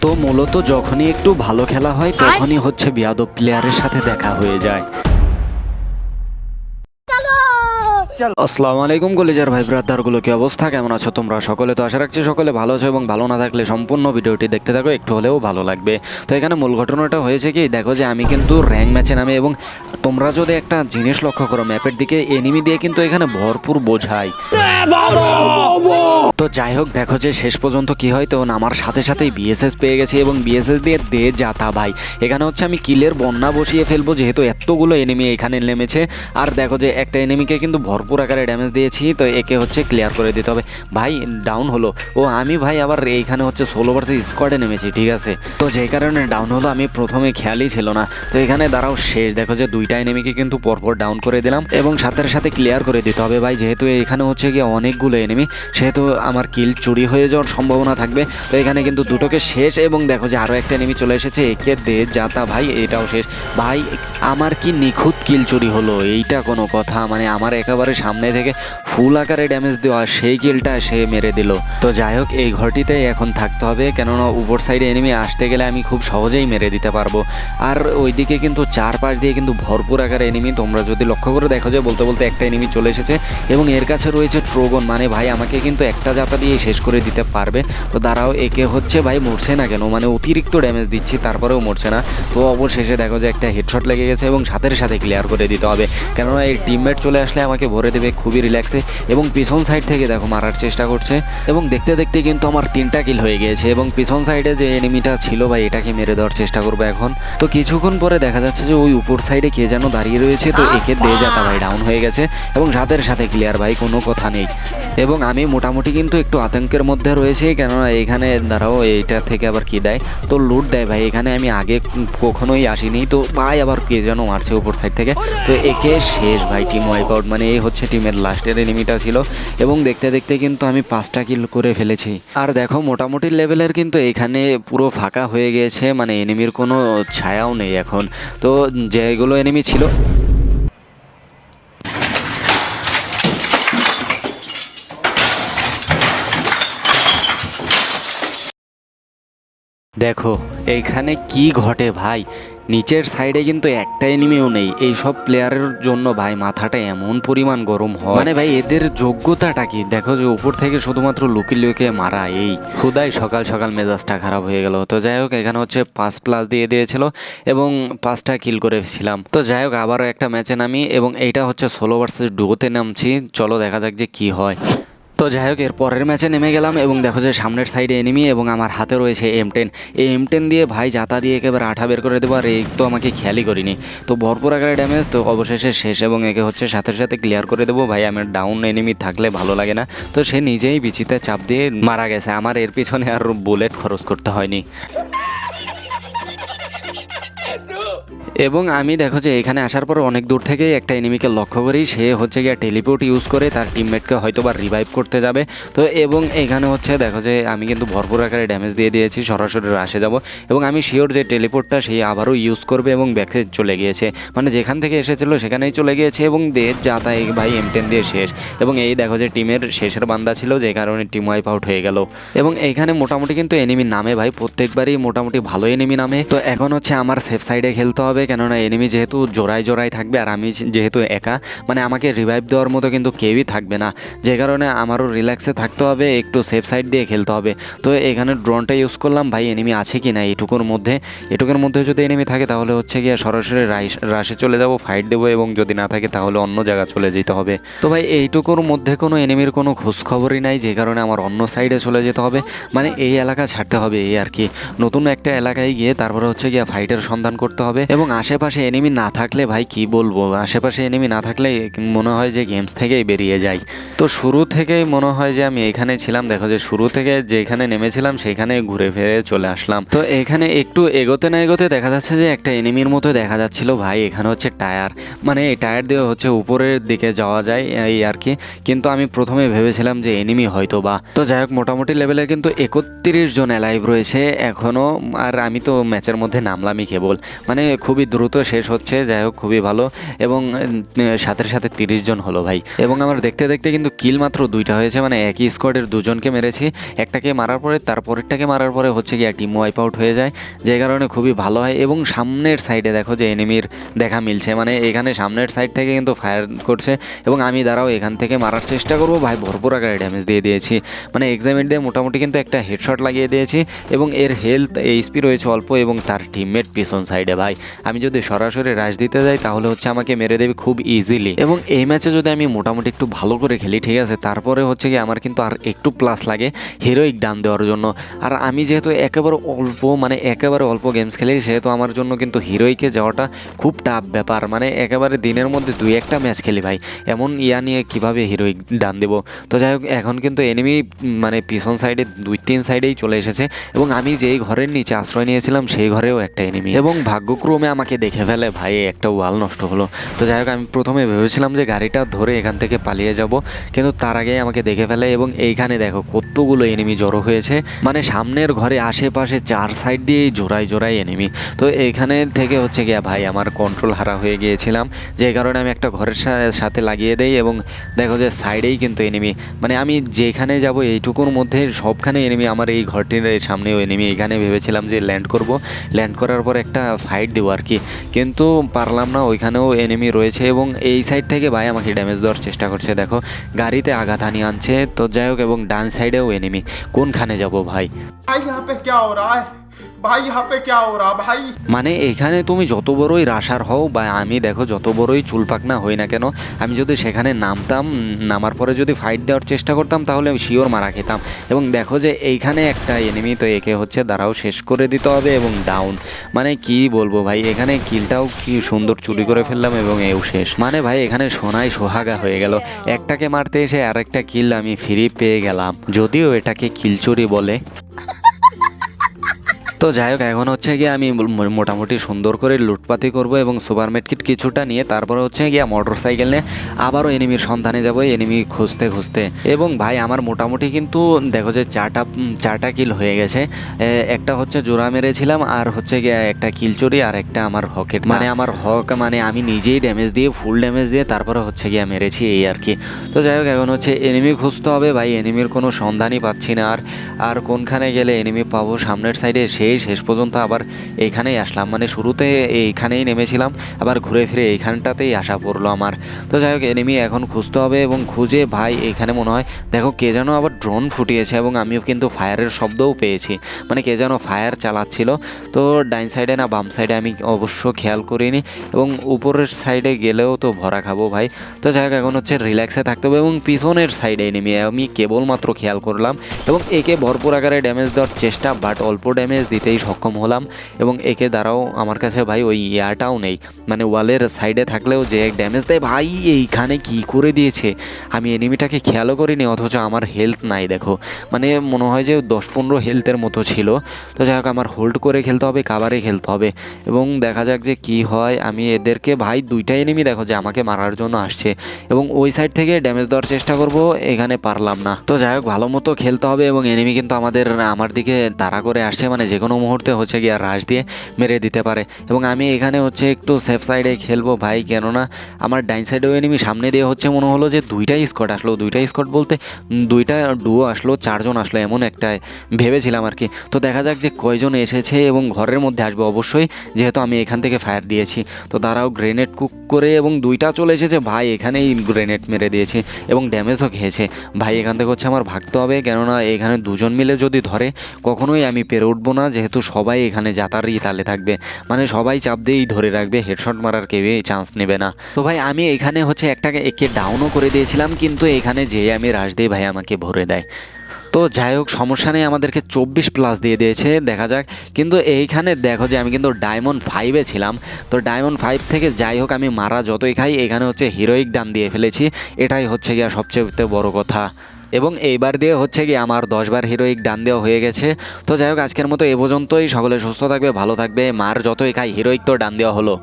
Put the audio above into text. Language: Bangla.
তো মূলত যখনই একটু ভালো খেলা হয় তখনই হচ্ছে বিয়াদব প্লেয়ারের সাথে দেখা হয়ে যায়। আসসালামু আলাইকুম কলেজের ভাই ব্রাদারগুলো, কি অবস্থা? কেমন আছো তোমরা? সকলে তো আশা রাখছি সকলে ভালো আছো এবং ভালো না থাকলে সম্পূর্ণ ভিডিওটি দেখতে থাকো, একটু হলেও ভালো লাগবে। তো এখানে মূল ঘটনাটা হয়েছে কি, দেখো যে আমি কিন্তু র্যাঙ্ক ম্যাচে নামে এবং তোমরা যদি একটা জিনিস লক্ষ্য করো ম্যাপের দিকে এনিমি দিয়ে কিন্তু এখানে ভরপুর বোঝায় তো যাই হোক, দেখো যে শেষ পর্যন্ত কি হয়, তো আমার সাথে সাথেই বিএসএস পেয়ে গেছি এবং বিএসএস দিয়ে দে যাতা ভাই। এখানে হচ্ছে আমি কিলের বন্যা বসিয়ে ফেলব, যেহেতু এতগুলো এনিমি এখানে নেমেছে। আর দেখো যে একটা এনিমিকে কিন্তু ভরপুর আকারে ড্যামেজ দিয়েছি, তো একে হচ্ছে ক্লিয়ার করে দিতে হবে। ভাই ডাউন হলো। ও, আমি ভাই আবার এইখানে হচ্ছে ষোলো ভার্সেস স্কোয়াডে নেমেছি, ঠিক আছে? তো যেই কারণে ডাউন হলো, আমি প্রথমে খেয়ালই ছিল না। তো এখানে দাঁড়াও, শেষ। দেখো যে দুইটা এনিমিকে কিন্তু পরপর ডাউন করে দিলাম এবং সাথে সাথে ক্লিয়ার করে দিতে হবে। ভাই, যেহেতু এখানে হচ্ছে গিয়ে অনেকগুলো এনিমি সেহেতু আমার কিল চুরি হয়ে যাওয়ার সম্ভাবনা থাকবে। তো এখানে কিন্তু দুটোকে শেষ এবং দেখো যে আরও একটা এনিমি চলে এসেছে, একে দে যাতা ভাই, এটাও শেষ। ভাই, আমার কি নিখুঁত কিল চুরি হলো? এইটা কোনো কথা। মানে আমার একেবারে সামনে থেকে ফুল আকারে ড্যামেজ দেওয়া সেই কিলটা সে মেরে দিল। তো যাই হোক, এই ঘরটিতেই এখন থাকতে হবে, কেননা উপর সাইডে এনিমি আসতে গেলে আমি খুব সহজেই মেরে দিতে পারব। আর ওইদিকে কিন্তু চারপাশ দিয়ে কিন্তু ভরপুর আকারে এনিমি তোমরা যদি লক্ষ্য করে দেখো যে বলতে বলতে একটা এনিমি চলে এসেছে, এবং এর কাছে রয়েছে ট্রোগন মানে ভাই, আমাকে কিন্তু একটা জাতা দিয়ে শেষ করে দিতে পারবে। তো দাঁড়াও, একে হচ্ছে ভাই মরছে না কেন? মানে অতিরিক্ত ড্যামেজ দিচ্ছি, তারপরেও মরছে না। তো অবশেষে দেখো যে একটা হেডশট লেগে গেছে, এবং সাথে সাথে ক্লিয়ার করে দিতে হবে। কেননা এই টিমমেট চলে আসলে আমাকে ভরে দেবে, খুবই রিল্যাক্সে এবং পিছন সাইড থেকে দেখো, মারার চেষ্টা করছে। এবং দেখতে দেখতে কিন্তু আমার তিনটা কিল হয়ে গিয়েছে। এবং পিছন সাইডে যে এনিমিটা ছিল ভাই, এটাকে মেরে দেওয়ার চেষ্টা করব এখন। তো কিছুক্ষণ পরে দেখা যাচ্ছে যে ওই উপর সাইডে কে যেন দাঁড়িয়ে রয়েছে। তো একে দে যাতা ভাই ডাউন হয়ে গেছে। এবং রাতের সাথে ক্লিয়ার ভাই, কোনো কথা নেই। এবং আমি মোটামুটি কিন্তু একটু আতঙ্কের মধ্যে রয়েছি, কেননা এখানে, দাঁড়াও, এইটা থেকে আবার কি দেয়? তো লুট দেয় ভাই, এখানে আমি আগে কখনোই আসিনি, তো ভাই আবার কে যেন মারছে উপর সাইড থেকে। তো একে শেষ ভাই টিম ওয়াইপ আউট মানে এই হচ্ছে টিমের লাস্টের এনিমিটা ছিল। এবং দেখতে দেখতে কিন্তু আমি পাঁচটা কিল করে ফেলেছি। আর দেখো, মোটামুটি লেভেলের কিন্তু এখানে পুরো ফাঁকা হয়ে গিয়েছে মানে এনিমির কোনো ছায়াও নেই এখন। তো যেগুলো এনিমি ছিল দেখো, এইখানে কি ঘটে ভাই? নিচের সাইডে কিন্তু একটা এনিমিও নেই। এই সব প্লেয়ারের জন্য ভাই মাথাটা এমন পরিমাণ গরম হয়। মানে ভাই এদের যোগ্যতাটা কি? দেখো যে উপর থেকে শুধুমাত্র লুকি লুকে মারা এই। খুদাই সকাল সকাল মেজাজটা খারাপ হয়ে গেল। তো যাই হোক, এখানে হচ্ছে পাঁচ প্লাস দিয়ে দিয়েছিল এবং পাঁচটা কিল করেছিলাম। তো যাই হোক, আবারও একটা ম্যাচে নামি এবং এইটা হচ্ছে ষোলো ভার্সেস ডুয়োতে নামছি। চলো দেখা যাক যে কি হয়। তো যাই হোক, এর পরের ম্যাচে নেমে গেলাম এবং দেখো যে সামনের সাইডে এনিমি এবং আমার হাতে রয়েছে এম টেন এই এম টেন দিয়ে ভাই জাতা দিয়ে একেবারে আঠা বের করে দেবো আর এই তো আমাকে খেয়ালই করিনি। তো ভরপুর আকারে ড্যামেজ তো অবশেষে শেষ এবং একে হচ্ছে সাথে সাথে ক্লিয়ার করে দেবো। ভাই, আমার ডাউন এনিমি থাকলে ভালো লাগে না। তো সে নিজেই বিচিতে চাপ দিয়ে মারা গেছে। আমার এর পিছনে আর বুলেট খরচ করতে হয়নি। এবং আমি দেখো যে এখানে আসার পর অনেক দূর থেকেই একটা এনিমিকে লক্ষ্য করি। সে হচ্ছে গিয়ে টেলিপোর্ট ইউজ করে তার টিমমেটকে হয়তো বা রিভাইভ করতে যাবে। তো এবং এখানে হচ্ছে দেখো যে আমি কিন্তু ভরপুর আকারে ড্যামেজ দিয়ে দিয়েছি, সরাসরি রাশে যাব। এবং আমি শিওর যে টেলিপোর্টটা সেই আবারও ইউজ করবে এবং ব্যাকে চলে গিয়েছে। মানে যেখান থেকে এসেছিল সেখানেই চলে গিয়েছে এবং দের যাতা ভাই এম টেন দিয়ে শেষ। এবং এই দেখো যে টিমের শেষের বান্দা ছিল, যে কারণে টিম ওয়াইপ আউট হয়ে গেল। এবং এইখানে মোটামুটি কিন্তু এনিমি নামে ভাই, প্রত্যেকবারই মোটামুটি ভালো এনিমি নামে। তো এখন হচ্ছে আমার সেফ সাইডে খেলতে হবে, কেননা এনিমি যেহেতু জোড়ায় জোড়ায় থাকবে আর আমি যেহেতু একা মানে আমাকে রিভাইভ দেওয়ার মতো কিন্তু কেউই থাকবে না। যে কারণে আমারও রিল্যাক্সে থাকতে হবে, একটু সেফ সাইড দিয়ে খেলতে হবে। তো এখানে ড্রোনটা ইউজ করলাম, ভাই এনিমি আছে কি না এটুকুর মধ্যে। এটুকুর মধ্যে যদি এনিমি থাকে তাহলে হচ্ছে গিয়ে সরাসরি রাশে চলে যাব ফাইট দেবো এবং যদি না থাকে তাহলে অন্য জায়গা চলে যেতে হবে। তো ভাই এইটুকুর মধ্যে কোনো এনিমির কোনো খোঁজখবরই নাই, যে কারণে আমার অন্য সাইডে চলে যেতে হবে। মানে এই এলাকা ছাড়তে হবে এই আর কি। নতুন একটা এলাকায় গিয়ে তারপরে হচ্ছে গিয়ে ফাইটের সন্ধান করতে হবে। এবং আশেপাশে এনিমি না থাকলে ভাই কি বলব? আশেপাশে এনিমি না থাকলে মনে হয় যে গেমস থেকেই বেরিয়ে যাই। তো শুরু থেকেই মনে হয় যে আমি এখানে ছিলাম। দেখো যে শুরু থেকে যেখানে নেমেছিলাম সেখানে ঘুরে ফিরে চলে আসলাম। তো এখানে একটু এগোতে না এগোতে দেখা যাচ্ছে যে একটা এনিমির মতো দেখা যাচ্ছিল। ভাই, এখানে হচ্ছে টায়ার। মানে এই টায়ার দিয়ে হচ্ছে উপরের দিকে যাওয়া যায় এই আর কি। কিন্তু আমি প্রথমে ভেবেছিলাম যে এনিমি হয়তো বা। তো যাই হোক, মোটামুটি লেভেলের কিন্তু একত্রিশ জন অ্যালাইভ রয়েছে এখনও আর আমি তো ম্যাচের মধ্যে নামলামই কেবল। মানে খুবই দ্রুত শেষ হচ্ছে, যাই হোক খুবই ভালো। এবং সাথে সাথে তিরিশ জন হলো ভাই। এবং আমার দেখতে দেখতে কিন্তু কিল মাত্র দুইটা হয়েছে মানে একই স্কোয়াডের দুজনকে মেরেছি। একটাকে মারার পরে, তারপরেরটাকে মারার পরে হচ্ছে গিয়ে টিম ওয়াইপ আউট হয়ে যায়, যে কারণে খুবই ভালো হয়। এবং সামনের সাইডে দেখো যে এনিমির দেখা মিলছে মানে এখানে সামনের সাইড থেকে কিন্তু ফায়ার করছে। এবং আমি দাঁড়াও এখান থেকে মারার চেষ্টা করব। ভাই, ভরপুর আকারে ড্যামেজ দিয়ে দিয়েছি। মানে এক্সামিট দিয়ে মোটামুটি কিন্তু একটা হেডশট লাগিয়ে দিয়েছি। এবং এর হেলথ এইচপি রয়েছে অল্প, এবং তার টিমমেট পিছন সাইডে ভাই। আমি যদি সরাসরি রাশ দিতে যাই, তাহলে হচ্ছে আমাকে মেরে দেবে খুব ইজিলি এবং এই ম্যাচে যদি আমি মোটামুটি একটু ভালো করে খেলি, ঠিক আছে? তারপরে হচ্ছে কি আমার কিন্তু আর একটু প্লাস লাগে হিরোইক ডান দেওয়ার জন্য। আর আমি যেহেতু একেবারে অল্প মানে একেবারে অল্প গেমস খেলি, সেহেতু আমার জন্য কিন্তু হিরোইকে যাওয়াটা খুব টাফ ব্যাপার। মানে একেবারে দিনের মধ্যে দুই একটা ম্যাচ খেলি ভাই। এমন ইয়া নিয়ে কীভাবে হিরোইক ডান দেবো? তো যাই হোক, এখন কিন্তু এনিমি মানে পিছন সাইডে দুই তিন সাইডেই চলে এসেছে। এবং আমি যেই ঘরের নিচে আশ্রয় নিয়েছিলাম, সেই ঘরেও একটা এনিমি এবং ভাগ্যক্রমে আমাকে দেখে ফেলে, ভাই একটা ওয়াল নষ্ট হলো। তো যাই হোক, আমি প্রথমে ভেবেছিলাম যে গাড়িটা ধরে এখান থেকে পালিয়ে যাব, কিন্তু তার আগেই আমাকে দেখে ফেলে এবং এইখানে দেখো কতগুলো এনিমি জড়ো হয়েছে। মানে সামনের ঘরে আশেপাশে চার সাইড দিয়েই জোড়ায় জোড়ায় এনিমি তো এইখানে থেকে হচ্ছে গিয়া, ভাই, আমার কন্ট্রোল হারা হয়ে গিয়েছিলাম। যে কারণে আমি একটা ঘরের সাথে লাগিয়ে দেই এবং দেখো যে সাইডেই কিন্তু এনিমি মানে আমি যেখানে যাব এইটুকুর মধ্যে সবখানে এনিমি আমার এই ঘরটির সামনেও এনিমি এখানে ভেবেছিলাম যে ল্যান্ড করব। ল্যান্ড করার পর একটা ফাইট দেবো আর কি। কিন্তু পারলাম না, ওইখানেও এনিমি রয়েছে এবং এই সাইড থেকে ভাই আমাকে ড্যামেজ দেওয়ার চেষ্টা করছে। দেখো, গাড়িতে আঘাত হানি আনছে। তো যাই হোক, এবং ডান সাইডেও এনিমি কোনখানে যাব ভাই? भाई ভাই, হাপে কেয়া ওরা ভাই? মানে এখানে তুমি যত বড়ই রাশার হও বা আমি দেখো যত বড়ই চুলপাক না হই না কেন, আমি যদি সেখানে নামতাম, নামার পরে যদি ফাইট দেওয়ার চেষ্টা করতাম, তাহলে আমি শিওর মারা খেতাম। এবং দেখো যে এইখানে একটা এনিমি তো একে হচ্ছে, দাঁড়াও, শেষ করে দিতে হবে এবং ডাউন মানে কি বলব ভাই, এখানে কিলটাও কি সুন্দর চুরি করে ফেললাম এবং এও শেষ। মানে ভাই, এখানে সোনায় সোহাগা হয়ে গেল। একটাকে মারতে এসে আর একটা কিল আমি ফ্রি পেয়ে গেলাম। যদিও এটাকে কিলচুরি বলে। তো যাই হোক এখন হচ্ছে গিয়ে আমি মোটামুটি সুন্দর করে লুটপাতি করব এবং সুপার কিট কিছুটা নিয়ে তারপরে হচ্ছে গিয়ে মোটর সাইকেল নিয়ে আবারও এনিমির সন্ধানে যাব এনিমি খুঁজতে খুঁজতে। এবং ভাই আমার মোটামুটি কিন্তু দেখো যে চারটা চারটা কিল হয়ে গেছে। একটা হচ্ছে জোড়া মেরেছিলাম আর হচ্ছে গিয়ে একটা কিল চুরি আর একটা আমার হকেট মানে আমার হক মানে আমি নিজেই ড্যামেজ দিয়ে ফুল ড্যামেজ দিয়ে তারপরে হচ্ছে গিয়ে মেরেছি এই আর কি। তো যাই হোক এখন হচ্ছে এনিমি খুঁজতে হবে ভাই এনিমির কোনো সন্ধানই পাচ্ছি না। আর আর কোনখানে গেলে এনিমি পাবো সামনের সাইডে সেই শেষ পর্যন্ত আবার এইখানেই আসলাম। মানে শুরুতে এইখানেই নেমেছিলাম, আবার ঘুরে ফিরে এইখানটাতেই আসা পড়ল আমার। তো যাই হোক এনিমি এখন খুঁজতে হবে এবং খুঁজে ভাই এইখানে মনে হয়, দেখো কে যেন আবার ড্রোন ফুটিয়েছে এবং আমিও কিন্তু ফায়ারের শব্দও পেয়েছি। মানে কে যেন ফায়ার চালাচ্ছিল। তো ডাইন সাইডে না বাম সাইডে আমি অবশ্য খেয়াল করিনি এবং উপরের সাইডে গেলেও তো ভরা খাব ভাই। তো যাই হোক, এখন হচ্ছে রিল্যাক্সে থাকতে হবে এবং পিছনের সাইডে নেমে আমি কেবলমাত্র খেয়াল করলাম এবং একে ভরপুর আকারে ড্যামেজ দেওয়ার চেষ্টা বাট অল্প ড্যামেজ দিতেই সক্ষম হলাম এবং একে দ্বারাও আমার কাছে ভাই ওই ইয়াটাও নেই। মানে ওয়ালের সাইডে থাকলেও যে এক ড্যামেজ দেয়, ভাই এইখানে কি করে দিয়েছে? আমি এনিমিটাকে খেয়ালও করিনি, অথচ আমার হেলথ নাই, দেখো। মানে মনে হয় যে দশ পনেরো হেলথের মতো ছিল। তো যাই হোক, আমার হোল্ড করে খেলতে হবে কাবারে খেলতে হবে। এবং দেখা যাক যে কি হয়। আমি এদেরকে, ভাই দুইটা এনিমি দেখো যে আমাকে মারার জন্য আসছে। এবং ওই সাইড থেকে ড্যামেজ দেওয়ার চেষ্টা করব, এখানে পারলাম না। তো যাই হোক, ভালো মতো খেলতে হবে এবং এনিমি কিন্তু আমাদের আমার দিকে তাড়া করে আসছে। মানে যে কোনো মুহূর্তে হচ্ছে গিয়ে রাশ দিয়ে মেরে দিতে পারে। এবং আমি এখানে হচ্ছে একটু সেফ সাইডে খেলব ভাই, কেননা আমার ডাইন সাইডেও এনিমি সামনে দিয়ে হচ্ছে মনে হলো যে দুইটাই স্কট আসলো। দুইটাই স্কট বলতে দুইটা ডুও আসলো, চারজন আসলো এমন একটা ভেবেছিলাম আর কি তো দেখা যাক যে কয়জন এসেছে এবং ঘরের মধ্যে আসবে। অবশ্যই যেহেতু আমি এখান থেকে ফায়ার দিয়েছি। তো তারাও গ্রেনেড কুক করে এবং দুইটা চলে এসেছে। ভাই এখানেই গ্রেনেড মেরে দিয়েছে এবং ড্যামেজও খেয়েছে। ভাই এখান থেকে হচ্ছে আমার ভাগতে হবে, কেননা এখানে দুজন মিলে যদি ধরে, কখনোই আমি পেরে উঠবো না। যেহেতু সবাই এখানে যাতারই তালে থাকবে মানে সবাই চাপ দিয়েই ধরে রাখবে হেডশট মারার কেউই চান্স নেবে না। তো ভাই, আমি এখানে হচ্ছে একটাকে একে ডাউনও করে দিয়েছিলাম, কিন্তু এখানে যেয়ে আমি রাশ দিই ভাই আমাকে ভরে দেয়। তো যাই হোক, সমস্যা নেই, আমাদেরকে চব্বিশ প্লাস দিয়ে দিয়েছে, দেখা যাক। কিন্তু এইখানে দেখো যে আমি কিন্তু ডায়মন্ড ফাইভে ছিলাম। তো ডায়মন্ড ফাইভ থেকে যাই হোক, আমি মারা যতই খাই, এখানে হচ্ছে হিরোইক ডান দিয়ে ফেলেছি। এটাই হচ্ছে গিয়া সবচেয়ে বড় কথা। এবং এইবার দিয়ে হচ্ছে কি আমার দশবার হিরোইক ডান দেওয়া হয়ে গেছে। তো যাই হোক, আজকের মতো এ পর্যন্তই। সকলে সুস্থ থাকবে, ভালো থাকবে। মার যতই খাই হিরোইক তো ডান দেওয়া হলো।